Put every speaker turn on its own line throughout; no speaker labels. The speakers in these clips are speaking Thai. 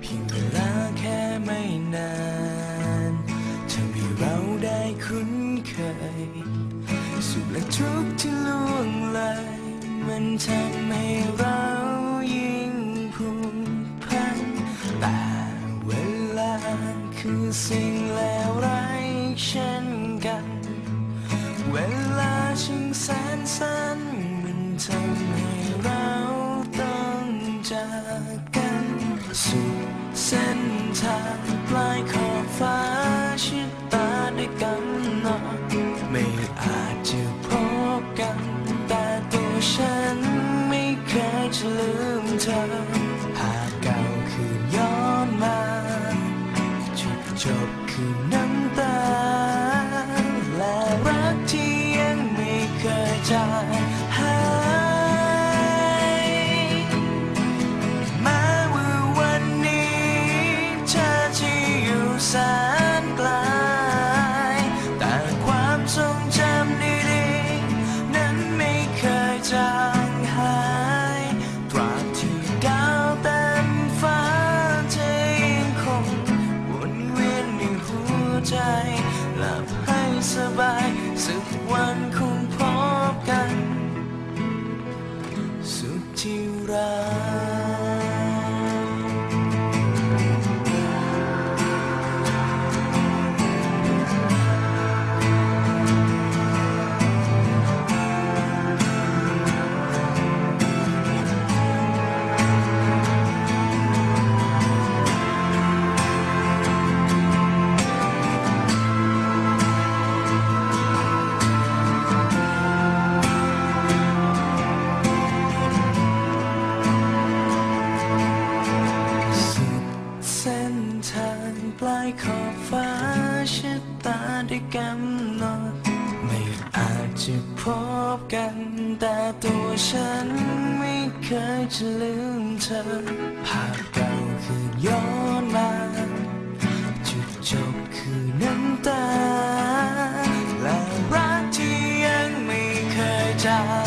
เพียงเวลาแค่ไม่นานทำให้เราได้คุ้นเคย สุขและทุกข์ที่ล่วงเลยมันทำให้เรายิ่งผูกพันแต่เวลาคือสิ่งเลวร้ายเช่นกัน เวลาช่างแสนสั้นมันทำให้เรา ทางปลายขอบฟ้าชิดตาได้กัน เได้กำหนดไม่อาจจะพบกัน แต่ตัวฉันไม่เคยจะลืมเธอ ภาพเก่าคือย้อนมา จุดจบคือน้ำตา และรักที่ยังไม่เคยจาง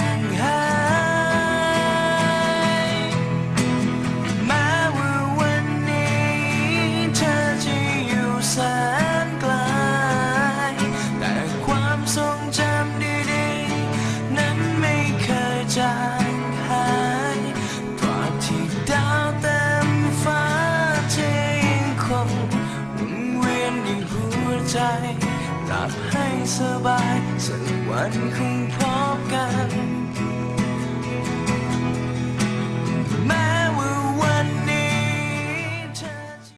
ใจหลับให้สบายสักวันคงพบกัน